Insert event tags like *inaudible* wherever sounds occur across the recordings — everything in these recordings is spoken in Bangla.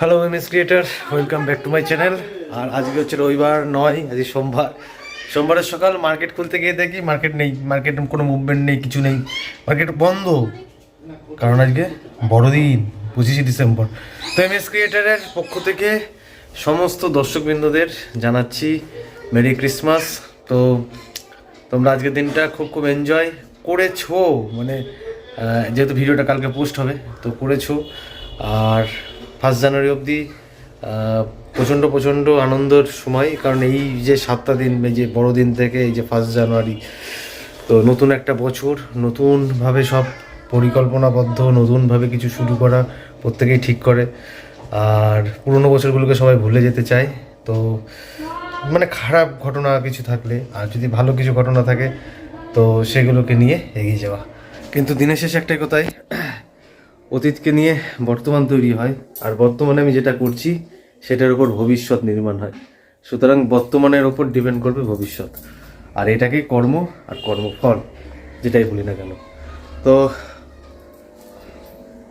Hello MS creator welcome back to my channel আর আজকে হচ্ছে রবিবার, নয়, আজকে সোমবার। সোমবারের সকাল মার্কেট খুলতে গিয়ে দেখি মার্কেট নেই মার্কেট কোনো মুভমেন্ট নেই, কিছু নেই। মার্কেট বন্ধ। কারণ আজকে বড়দিন, পঁচিশে ডিসেম্বর। তো এমএস ক্রিয়েটারের পক্ষ থেকে সমস্ত দর্শকবৃন্দদের জানাচ্ছি মেরি ক্রিসমাস তো তোমরা আজকের দিনটা খুব খুব এনজয় করেছ। মানে যেহেতু ভিডিওটা কালকে পোস্ট হবে, তো করেছ। আর ফার্স্ট জানুয়ারি অবধি প্রচণ্ড প্রচণ্ড আনন্দের সময়, কারণ এই যে সাতটা দিন, এই যে বড়দিন থেকে এই যে ফার্স্ট জানুয়ারি, তো নতুন একটা বছর, নতুনভাবে সব পরিকল্পনাবদ্ধ, নতুনভাবে কিছু শুরু করা প্রত্যেকেই ঠিক করে। আর পুরোনো বছরগুলোকে সবাই ভুলে যেতে চায়, তো মানে খারাপ ঘটনা কিছু থাকলে, আর যদি ভালো কিছু ঘটনা থাকে, তো সেগুলোকে নিয়ে এগিয়ে যাওয়া। কিন্তু দিনের শেষে একটাই কথাই অতীতকে নিয়ে বর্তমান তৈরি হয়, আর বর্তমানে আমি যেটা করছি, সেটার উপর ভবিষ্যৎ নির্মাণ হয়। সুতরাং বর্তমানের ওপর ডিপেন্ড করবে ভবিষ্যৎ। আর এটাকেই কর্ম আর কর্মফল যেটাই বলি না কেন। তো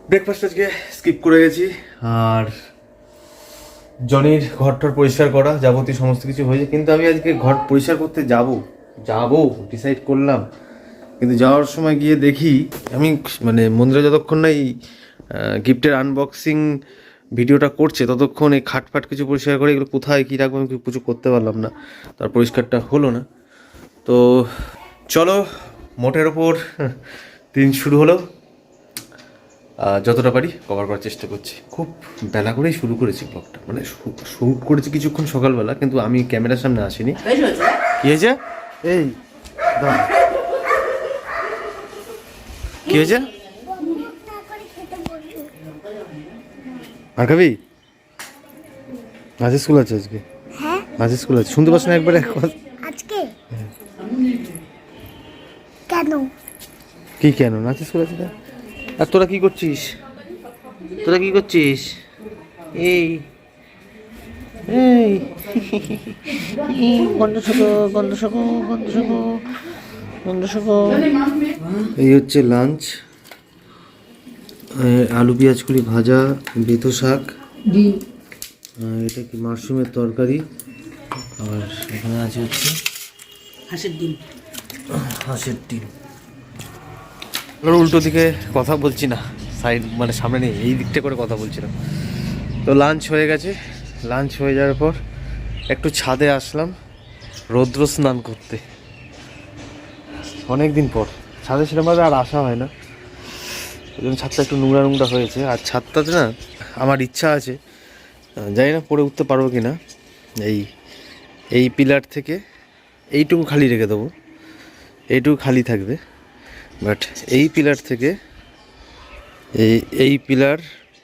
ব্রেকফাস্ট আজকে স্কিপ করে গেছি, আর জনির ঘরটর পরিষ্কার করা যাবতীয় সমস্ত কিছু হয়েছে, কিন্তু আমি আজকে ঘর পরিষ্কার করতে যাব যাব ডিসাইড করলাম। কিন্তু যাওয়ার সময় গিয়ে দেখি আমি মানে মন্দিরে যতক্ষণ না এই গিফটের আনবক্সিং ভিডিওটা করছে ততক্ষণ এই খাট ফাট কিছু পরিষ্কার করে এগুলো কোথায় কী রাখব আমি কিছু করতে পারলাম না। তার পরিষ্কারটা হলো না। তো চলো মোটের ওপর দিন শুরু হলো। যতটা পারি কভার করার চেষ্টা করছি। খুব বেলা করেই শুরু করেছি ব্লগটা মানে শ্যুট করেছি কিছুক্ষণ সকালবেলা কিন্তু আমি ক্যামেরার সামনে আসিনি। কি হয়েছে? এই দাঁড়া। কি হয়েছে? আর খাবি নাচের স্কুল আছে আজকে? হ্যাঁ। নাচের স্কুল আছে। শুনতে পাচ্ছ না একবার? আজকে? কেন? কি কেন? নাচের স্কুল আছে? আর তোরা কি করছিস? তোরা কি করছিস? এই। এই। গন্ধ শোকো গন্ধ শোকো গন্ধ শোকো এই হচ্ছে লাঞ্চ আলু পেঁয়াজ কুড়ি ভাজা বেতো শাক। এটা কি মাশরুমের তরকারি? আর এখানে আছে হচ্ছে হাঁসের ডিম। হাঁসের ডিম। উল্টো দিকে কথা বলছি না সাইড মানে সামনে নেই এই দিকটা করে কথা বলছিলাম। তো লাঞ্চ হয়ে গেছে। লাঞ্চ হয়ে যাওয়ার পর একটু ছাদে আসলাম রৌদ্র স্নান করতে। অনেক দিন পর। ছাদে সেরকমভাবে আর আসা হয় না। ওই জন্য ছাদটা একটু নোংরা নোংরা হয়েছে। আর ছাদটাতে না আমার ইচ্ছা আছে জানি না পরে উঠতে পারব কি না এই এই পিলার থেকে এইটুকু খালি রেখে দেবো। এইটুকু খালি থাকবে। বাট এই পিলার থেকে এই এই পিলার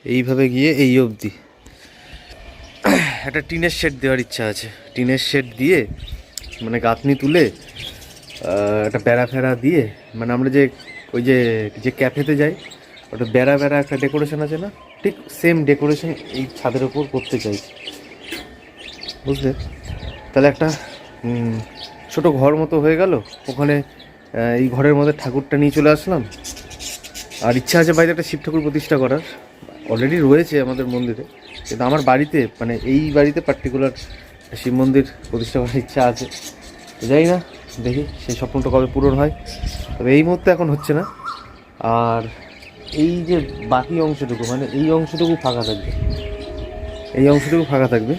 এইভাবে গিয়ে এই অবধি। একটা টিনের শেড দেওয়ার ইচ্ছা আছে। টিনের শেড দিয়ে মানে গাঁথনি তুলে একটা বেড়া ফেড়া দিয়ে মানে আমরা যে ওই যে যে ক্যাফেতে যাই, ওটা বেড়া বেড়া একটা ডেকোরেশন আছে না? ঠিক সেম ডেকোরেশন এই ছাদের ওপর করতে চাইছি বুঝলে? তাহলে একটা ছোট ঘর মতো হয়ে গেল। ওখানে এই ঘরের মধ্যে ঠাকুরটা নিয়ে চলে আসলাম। আর ইচ্ছা আছে বাইরে একটা শিব ঠাকুর প্রতিষ্ঠা করার। অলরেডি রয়েছে আমাদের মন্দিরে। কিন্তু আমার বাড়িতে মানে এই বাড়িতে পার্টিকুলার শিব মন্দির প্রতিষ্ঠা করার ইচ্ছা আছে। যাই না, দেখি, সেই স্বপ্নটা কবে পূরণ হয়। তবে এই মুহূর্তে এখন হচ্ছে না। আর এই যে বাকি অংশটুকু মানে এই অংশটুকু ফাঁকা থাকবে। এই অংশটুকু ফাঁকা থাকবে।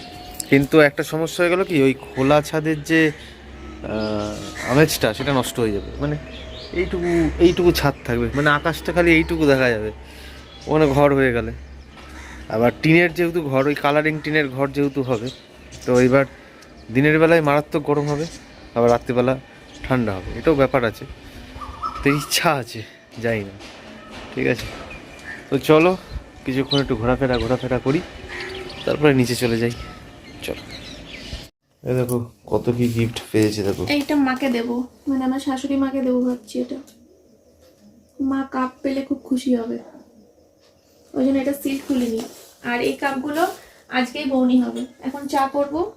কিন্তু একটা সমস্যা হয়ে গেল কি, ওই খোলা ছাদের যে আমেজটা, সেটা নষ্ট হয়ে যাবে। মানে এইটুকু এইটুকু ছাদ থাকবে। মানে আকাশটা খালি এইটুকু দেখা যাবে। ওখানে ঘর হয়ে গেলে। আবার টিনের যেহেতু ঘর, ওই কালারিং টিনের ঘর যেহেতু হবে, তো এবার দিনের বেলায় মারাত্মক গরম হবে। আবার রাত্রিবেলা ঠান্ডা হবে। এটাও ব্যাপার আছে। তো ইচ্ছা আছে, যাই না। ঠিক আছে? তো চলো, কিছুক্ষণ একটু ঘোরাফেরা ঘোরাফেরা করি। তারপরে নিচে চলে যাই। চলো। এই দেখো, কত কি গিফট পেয়েছে দেখো। এইটা মাকে দেব। মানে আমার শাশুড়ি মাকে দেবো ভাবছি এটা। মা কাপ পেলে খুব খুশি হবে। ওই জন্য এটা সিল খুলিনি আর এই কাপগুলো আজকেই বৌনি হবে। এখন চা করব।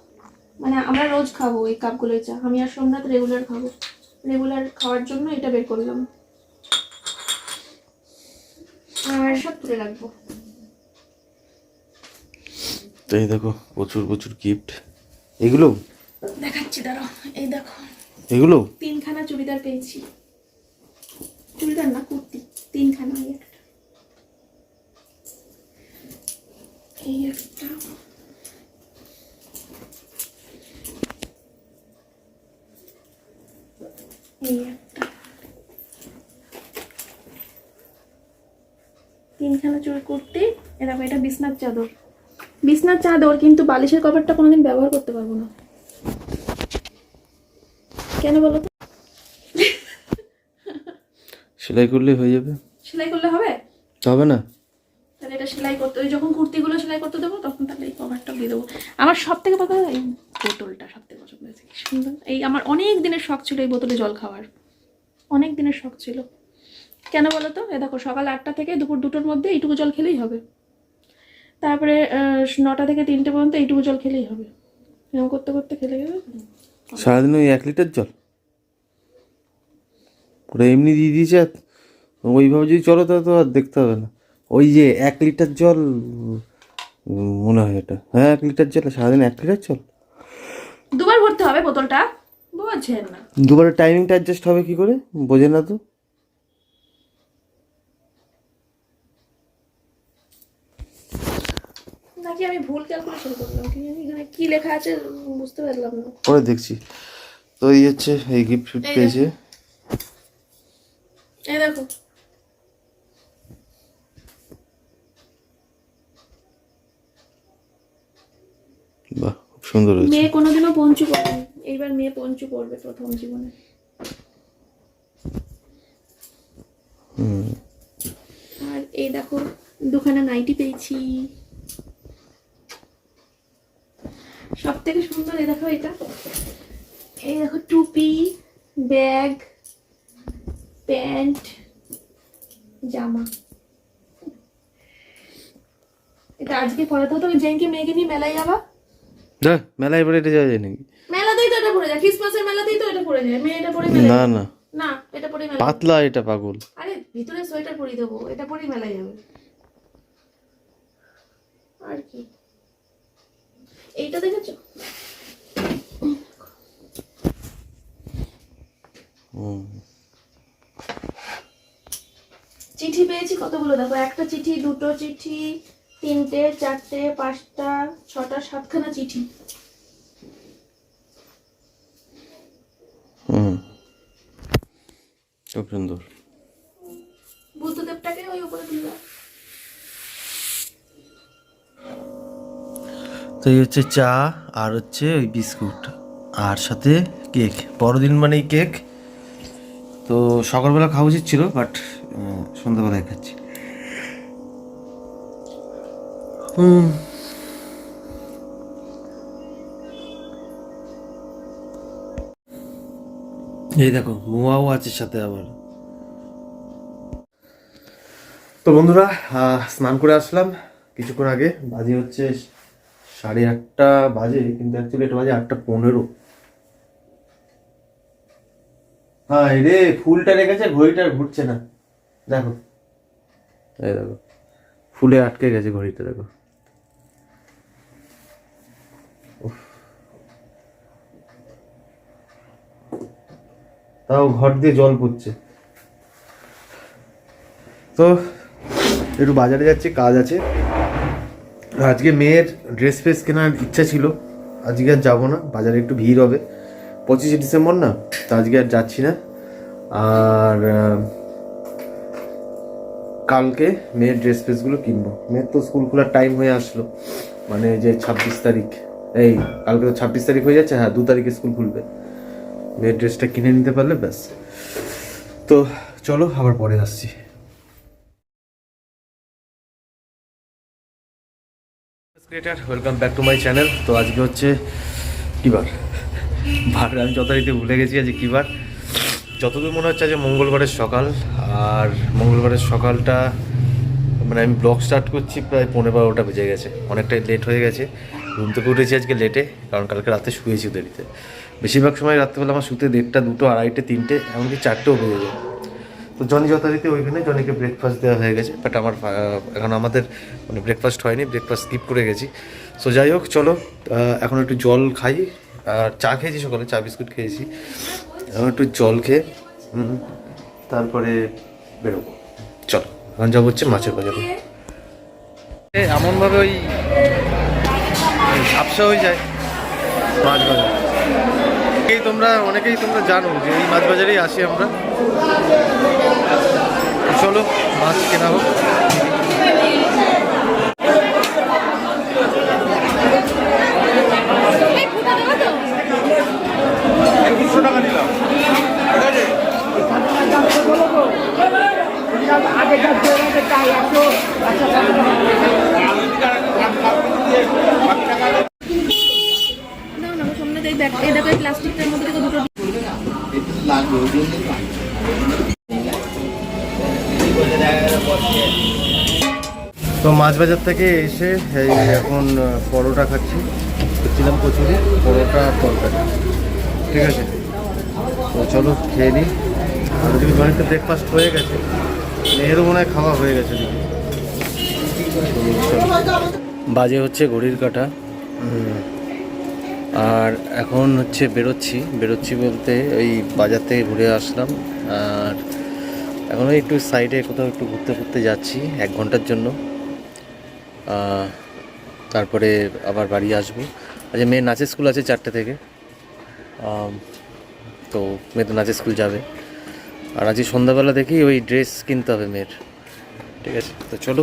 মানে আমরা রোজ খাব এই কাপগুলোর চা। আমি আর সোমনাথ রেগুলার খাব। রেগুলার খাওয়ার জন্য এটা বের করলাম। আর সব তুলে রাখব। তো এই দেখো প্রচুর প্রচুর গিফট এগুলো? দেখাচ্ছি দাঁড়াও। এই দেখো। এগুলো? তিনখানা চুড়িদার পেয়েছি। চুড়িদার না কুর্তি। তিনখানা এই একটা। এই একটা। এই একটা তিনখানা চুড়ি কুর্তি এরকম এটা বিছনার চাদর। বিছনার চাদর কিন্তু বালিশের কভারটা কোনোদিন ব্যবহার করতে পারব না। কেন বলো তো? সেলাই করলে হয়ে যাবে। সেলাই করলে হবে? হবে না। তাহলে এটা সেলাই করতে ওই যখন কুর্তিগুলো সেলাই করতে দেবো তখন তাহলে এই কভারটা দিয়ে দেবো। আমার সব থেকে কথা বোতলটা সব থেকে পছন্দ হয়েছে। কি সুন্দর। এই আমার অনেক দিনের শখ ছিল এই বোতলে জল খাওয়ার। অনেক দিনের শখ ছিল। কেন বলো তো? এ দেখো, সকাল আটটা থেকে দুপুর দুটোর মধ্যে এইটুকু জল খেলেই হবে। তারপরে নটা থেকে তিনটে পর্যন্ত এইটুকু জল খেলেই হবে। এরকম করতে করতে খেলে গেলে সারাদিন ওই এক লিটার জল? ওরা এমনি দিয়ে দিয়েছে ওইভাবে যদি চলো তাহলে তো আর দেখতে হবে না। ওই যে এক লিটার জল মনে হয় এটা। হ্যাঁ এক লিটার জল, সারাদিন এক লিটার জল? দুবার ভরতে হবে বোতলটা। বোঝেন না। দুবারের টাইমিংটা অ্যাডজাস্ট হবে কি করে? বোঝে না তো। নাকি আমি ভুল ক্যালকুলেশন করলাম? কি জানি এখানে কি লেখা আছে বুঝতে পারলাম না। পরে দেখছি। তো এই হচ্ছে এই গিফট ফিফট পেয়েছে। এই দেখো। বাহ। সুন্দর হয়েছে। মেয়ে কোনোদিনও পঞ্চু পড়ে এইবার মেয়ে পঞ্চু পড়বে প্রথম জীবনে। হুম। আর এই দেখো দুখানা নাইটি পেয়েছি। সব থেকে সুন্দর এই দেখো এটা। এই দেখো টুপি ব্যাগ প্যান্ট জামা। এটা আজকে পরে তো তুমি জেনকে মেয়েকে নিয়ে মেলায় যাবা। যা মেলায় এবারে এটা যাওয়া যায় নাকি? মেলাতেই তো এটা পড়ে যায় ক্রিসমাসের মেলাতেই তো এটা পড়ে যায় মেয়ে এটা পরে মেলায় না না। না এটা পরে মেলায়। পাতলা এটা পাগল। আরে ভিতরে সোয়েটার দেবো এটা পরেই মেলায় যাবে। আর কি? এইটা দেখেছ? চিঠি পেয়েছি কতগুলো? দেখো একটা চিঠি দুটো চিঠি তিনটে চারটে পাঁচটা ছটা সাতখানা চিঠি। হুম। খুব সুন্দর। বুদ্ধদেবটাকে ওই উপরে দিলাম তো এই হচ্ছে চা আর হচ্ছে ওই বিস্কুট আর সাথে কেক। বড়দিন মানেই কেক। তো সকালবেলা খাওয়া উচিত ছিল বাট সন্ধ্যাবেলায় খাচ্ছি হুম এই দেখো, মোয়াও আছে সাথে আবার। তো বন্ধুরা স্নান করে আসলাম কিছুক্ষণ আগে। বাজে হচ্ছে সাড়ে আটটা বাজে, কিন্তু অ্যাকচুয়ালি এটা বাজে আটটা পনেরো। হ্যাঁ রে, ফুলটা রেখেছে, ঘড়িটা ঘুরছে না। দেখো। এই দেখো, ফুলে আটকে গেছে ঘড়িটা, দেখো। তাও ঘর দিয়ে জল পড়ছে। তো একটু বাজারে যাচ্ছি, কাজ আছে। আজকে মেয়ের ড্রেস ফ্রেস কেনার ইচ্ছা ছিল। আজকে আর যাব না, বাজারে একটু ভিড় হবে। পঁচিশে ডিসেম্বর না, তো আজকে আর যাচ্ছি না। আর কালকে মেয়ের ড্রেস ফ্রেসগুলো কিনবো। মেয়ের তো স্কুল খোলার টাইম হয়ে আসলো। মানে যে ছাব্বিশ তারিখ, এই কালকে তো ছাব্বিশ তারিখ হয়ে যাচ্ছে হ্যাঁ দু তারিখে স্কুল খুলবে। মেয়ের ড্রেসটা কিনে নিতে পারলে ব্যাস। তো চলো আবার পরে আসছি। Creator welcome back to my channel তো আজকে হচ্ছে কী বার, আমি যথারীতি ভুলে গেছি আজকে কী বার যতদূর মনে হচ্ছে আজ মঙ্গলবারের সকাল, আর মঙ্গলবারের সকালটা মানে আমি ব্লগ স্টার্ট করছি প্রায় পনেরো বারোটা বেজে গেছে। অনেকটাই লেট হয়ে গেছে। ঘুম থেকে উঠেছি আজকে লেটে কারণ কালকে রাতে শুয়েছি দেরিতে। বেশিরভাগ সময় রাত্রেবেলা আমার শুতে দেড়টা, দুটো, আড়াইটে, তিনটে, এমনকি চারটেও বেজে যায়। তো জনি যথারীতি ওইখানে জনিকে ব্রেকফাস্ট দেওয়া হয়ে গেছে বাট আমার এখন আমাদের মানে ব্রেকফাস্ট হয়নি ব্রেকফাস্ট স্কিপ করে গেছি। সো যাই হোক, চলো এখন একটু জল খাই, আর চা খেয়েছি সকালে, চা বিস্কুট খেয়েছি। এখন একটু জল খেয়ে তারপরে বেরোবো। চলো, এখন যাব হচ্ছে মাছের বাজারে। এমনভাবে ওই ঝাপসা হয়ে যায় মাছ বাজার। অনেকেই তোমরা অনেকেই তোমরা জানো যে এই মাছ বাজারেই আসি আমরা। চলো মাছ কেনা হোক। দাও মাছ বাজার থেকে এসে এই এখন পরোটা খাচ্ছি। খেয়েছিলাম কচুরি, পরোটা, তরকারি। ঠিক আছে? তো চলো খেয়ে নিই ওদিকে বাড়িতে ব্রেকফাস্ট হয়ে গেছে। মেয়েরও মনে হয় খাওয়া হয়ে গেছে বাজে হচ্ছে ঘড়ির কাটা। আর এখন হচ্ছে বেরোচ্ছি। বেরোচ্ছি বলতে ওই বাজার থেকে ঘুরে আসলাম। আর এখন একটু সাইডে কোথাও একটু ঘুরতে ঘুরতে যাচ্ছি এক ঘণ্টার জন্য। তারপরে আবার বাড়ি আসব। আজ মেয়ের নাচের স্কুল আছে চারটে থেকে। তো মেয়ে তো নাচের স্কুল যাবে। আর আজকে সন্ধ্যাবেলা দেখি ওই ড্রেস কিনতে হবে মেয়ের। ঠিক আছে, তো চলো।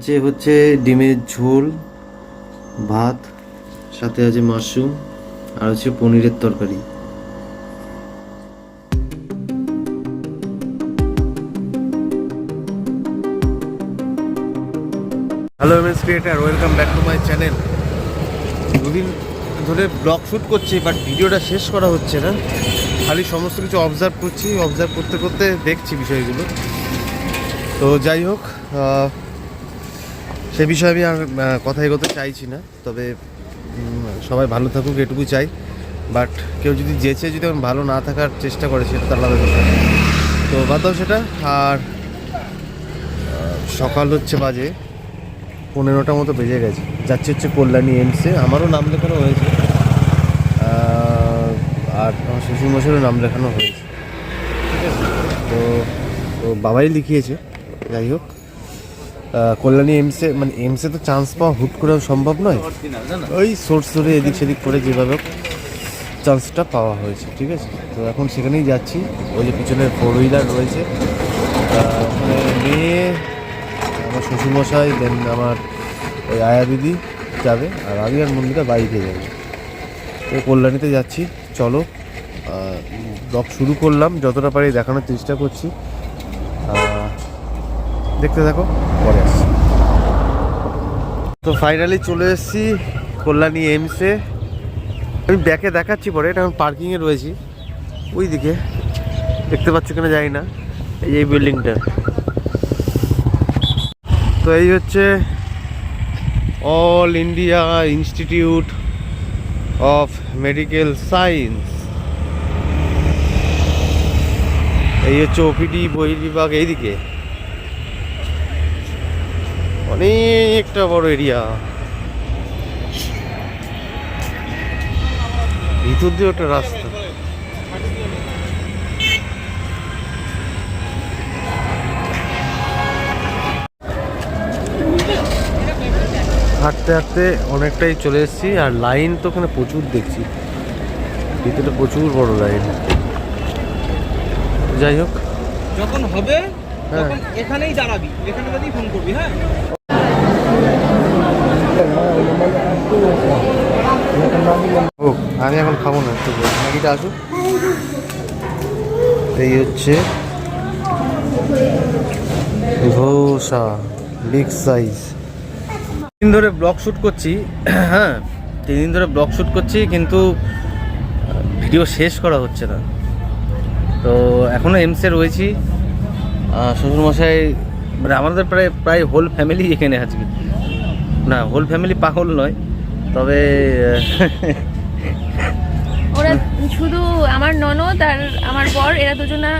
লাঞ্চে হচ্ছে ডিমের ঝোল, ভাত, সাথে আছে মাশরুম, আর হচ্ছে পনিরের তরকারি। Hello MS creator welcome back to my channel দুদিন ধরে ব্লগ শ্যুট করছি বাট ভিডিওটা শেষ করা হচ্ছে না। খালি সমস্ত কিছু অবজার্ভ করছি অবজার্ভ করতে করতে দেখছি বিষয়গুলো। তো যাই হোক সে বিষয়ে আমি আর কথা এগোতে চাইছি না, তবে সবাই ভালো থাকুক এটুকু চাই। বাট কেউ যদি যেচে যদি আমি ভালো না থাকার চেষ্টা করে, সেটা তো আলাদা ব্যাপার তো বাদ দাও সেটা, আর সকাল হচ্ছে বাজে, পনেরোটা মতো বেজে গেছে। যাচ্ছে হচ্ছে কল্যাণী এমসে আমারও নাম লেখানো হয়েছে। আর আমার শ্বশুরমশাইয়েরও নাম লেখানো হয়েছে। ঠিক আছে? তো তো বাবাই লিখিয়েছে। যাই হোক। কল্যাণী এমসে মানে এমসে তো চান্স পাওয়া হুট করে সম্ভব নয়। ওই সোর্স ধরে এদিক সেদিক করে যেভাবে চান্সটা পাওয়া হয়েছে ঠিক আছে? তো এখন সেখানেই যাচ্ছি। ওই যে পিছনে ফোর হুইলার রয়েছে। ওখানে মেয়ে আমার শ্বশুরমশাই দেন আমার ওই আয়া দিদি যাবে আর আমি আর মন্দিরা বাইকে যাবে। তো কল্যাণীতে যাচ্ছি চলো। ব্লগ শুরু করলাম যতটা পারি দেখানোর চেষ্টা করছি। আহ, দেখতে থাকো, পরে আসছি। তো ফাইনালি চলে এসেছি কল্যাণী এমসে আমি ব্যাকে দেখাচ্ছি পরে, এটা আমি পার্কিংয়ে রয়েছি। ওই দিকে দেখতে পাচ্ছ কিনা জানি না, এই এই বিল্ডিংটা তো এই হচ্ছে All India Institute of Medical Science এই হচ্ছে ওপিডি বহির্বিভাগ, এইদিকে। অনেকটা বড় এরিয়া ভিতর দিয়ে একটা রাস্তা। হাঁটতে হাঁটতে অনেকটাই চলে এসেছি আর লাইন তো ওখানে প্রচুর দেখছি। ভিতরে প্রচুর বড় লাইন যাই হোক। যখন হবে হ্যাঁ। তখন এখানেই দাঁড়াবি। এখানে ফোন করবি হ্যাঁ? আমি এখন খাব না ঠিক আছে ম্যাগিটা আসুক। এই হচ্ছে ধোসা বিগ সাইজ দিন ধরে ব্লগ শ্যুট করছি *clears throat* হ্যাঁ তিন দিন ধরে ব্লগ শ্যুট করছি, কিন্তু ভিডিও শেষ করা হচ্ছে না। তো এখনও এমসে রয়েছি। শ্বশুরমশাই মানে আমাদের প্রায় প্রায় হোল ফ্যামিলি এখানে আজকে। না হোল ফ্যামিলি পাগল নয়। তবে ওরা শুধু আমার ননদ আর আমার বর এরা দুজনা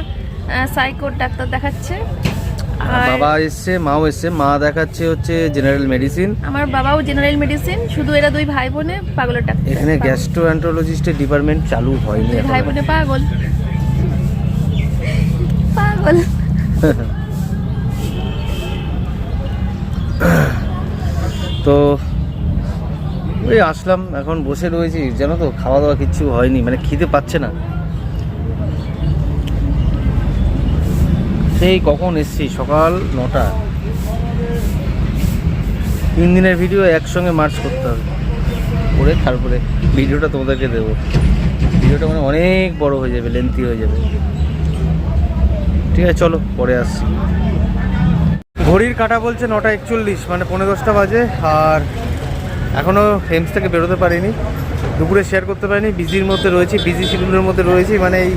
সাইকোর ডাক্তার দেখাচ্ছে। আর বাবা এসছে মাও এসছে মা দেখাচ্ছে হচ্ছে জেনারেল মেডিসিন আমার বাবাও জেনারেল মেডিসিন শুধু এরা দুই ভাই বোনে পাগলের ডাক্তার। এখানে গ্যাস্ট্রোএন্টারোলজিস্টের ডিপার্টমেন্ট চালু হয়নি ভাই বোনে পাগল। পাগল। তো ওই আসলাম, এখন বসে রয়েছি, জানো তো খাওয়া দাওয়া কিচ্ছু হয়নি মানে খিদে পাচ্ছে না। সেই কখন এসছি? সকাল নটা। তিন দিনের ভিডিও একসঙ্গে মার্চ করতে হবে। করে তারপরে ভিডিওটা তোমাদেরকে দেবো। ভিডিওটা মানে অনেক বড় হয়ে যাবে লেন্থি হয়ে যাবে। ঠিক আছে, চলো, পরে আসছি। ঘড়ির কাটা বলছে নটা একচল্লিশ মানে পনেরো দশটা বাজে, আর এখনও হেমস থেকে বেরোতে পারিনি। দুপুরে শেয়ার করতে পারিনি বিজির মধ্যে রয়েছি বিজি শিডিউলের মধ্যে রয়েছি মানে এই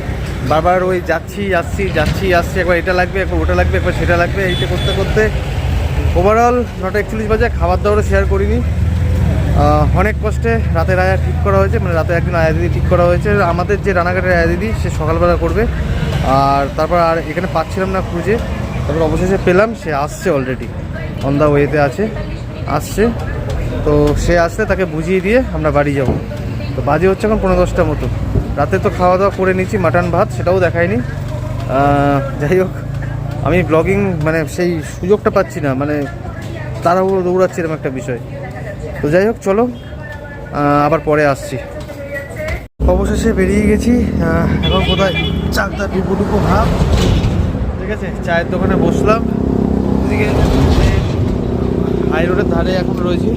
বারবার ওই যাচ্ছি, আসছি যাচ্ছি, আসছি, একবার এটা লাগবে, একবার ওটা লাগবে, একবার সেটা লাগবে, এইটা করতে করতে ওভারঅল নটা একচল্লিশ বাজে খাবার দাবারও শেয়ার করিনি অনেক কষ্টে রাতের আয়া ঠিক করা হয়েছে মানে রাতে একদিন আয়া দিদি ঠিক করা হয়েছে। আমাদের যে রানাঘাটের আয়া দিদি, সে সকালবেলা করবে। আর তারপর আর এখানে পাচ্ছিলাম না খুঁজে, তারপর অবশেষে পেলাম, সে আসছে অলরেডি অন দ্য ওয়েতে আছে, আসছে। তো সে আসলে তাকে বুঝিয়ে দিয়ে আমরা বাড়ি যাব। তো বাজে হচ্ছে এখন পনেরো দশটার মতো। রাতে তো খাওয়া দাওয়া করে নিচ্ছি মাটন ভাত, সেটাও দেখায়নি। যাই হোক, আমি ব্লগিং মানে সেই সুযোগটা পাচ্ছি না মানে তাড়াহুড়ো দৌড়াচ্ছি এরকম একটা বিষয়। তো যাই হোক, চলো আবার পরে আসছি। অবশেষে বেরিয়ে গেছি এখন কোথায়? চাকদা ডুবো ভাব ঠিক আছে, চায়ের দোকানে বসলাম। এদিকে হাই রোডের ধারে এখন রয়েছি।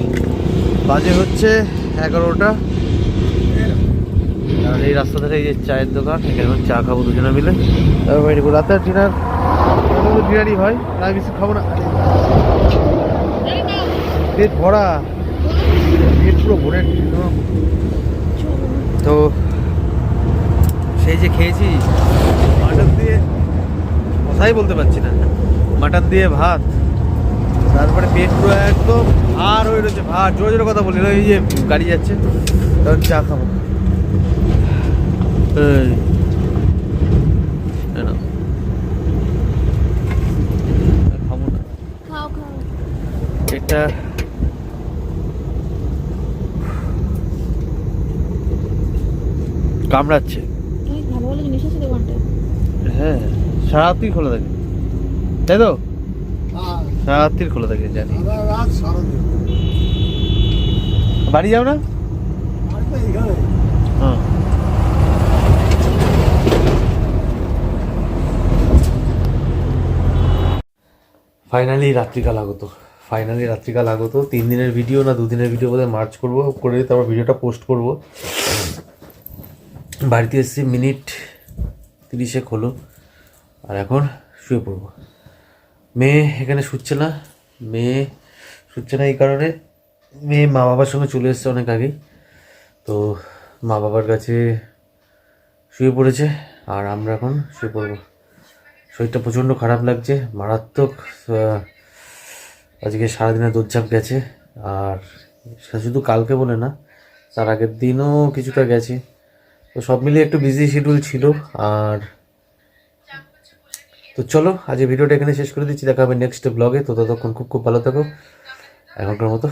বাজে হচ্ছে এগারোটা। আর এই রাস্তা ধারে এই যে চায়ের দোকান, এখানে চা খাব দুজনে মিলে। তারপর রাতে ডিনার ডিনারই হয় না বেশি খাব না। পেট ভরা। পেট পুরো ভরে তো সেই যে খেয়েছি, মাটন দিয়ে, কথাই বলতে পারছি না। মাটন দিয়ে ভাত। তারপরে পেট পুরো একদম ভার হয়ে রয়েছে ভার জোরে জোরে কথা বলি এই যে গাড়ি যাচ্ছে তখন চা খাব। খাব না। এটা কামড়াচ্ছে। হ্যাঁ সারাত্রি খোলা থাকে। তাই তো? সারাত্রি খোলা থাকে জানি। বাড়ি যাও না? হ্যাঁ ফাইনালি রাত্রিকাল আগত। ফাইনালি রাত্রিকাল আগত। তিন দিনের ভিডিও না দুদিনের ভিডিও বোধহয় মার্চ করব করে তারপর ভিডিওটা পোস্ট করব। বাড়িতে এসেছি মিনিট তিরিশেক হলো আর এখন শুয়ে পড়ব। মেয়ে এখানে শুচ্ছে না। মেয়ে শুচ্ছে না এই কারণে মেয়ে মা বাবার সঙ্গে চলে এসছে অনেক আগেই। তো মা বাবার কাছে শুয়ে পড়েছে আর আমরা এখন শুয়ে পড়ব। শরীরটা প্রচণ্ড খারাপ লাগছে, মারাত্মক আজকে সারাদিনে দৌড়ঝাঁপ গেছে আর শুধু কালকে বলে না, তার আগের দিনও কিছুটা গেছে। তো সব মিলিয়ে একটু বিজি শিডিউল ছিল আর তো চলো আজ ভিডিওটা এখানে শেষ করে দিচ্ছি। দেখা হবে নেক্সট ব্লগে তো ততক্ষণ খুব খুব ভালো থাকো। এখনকার মতো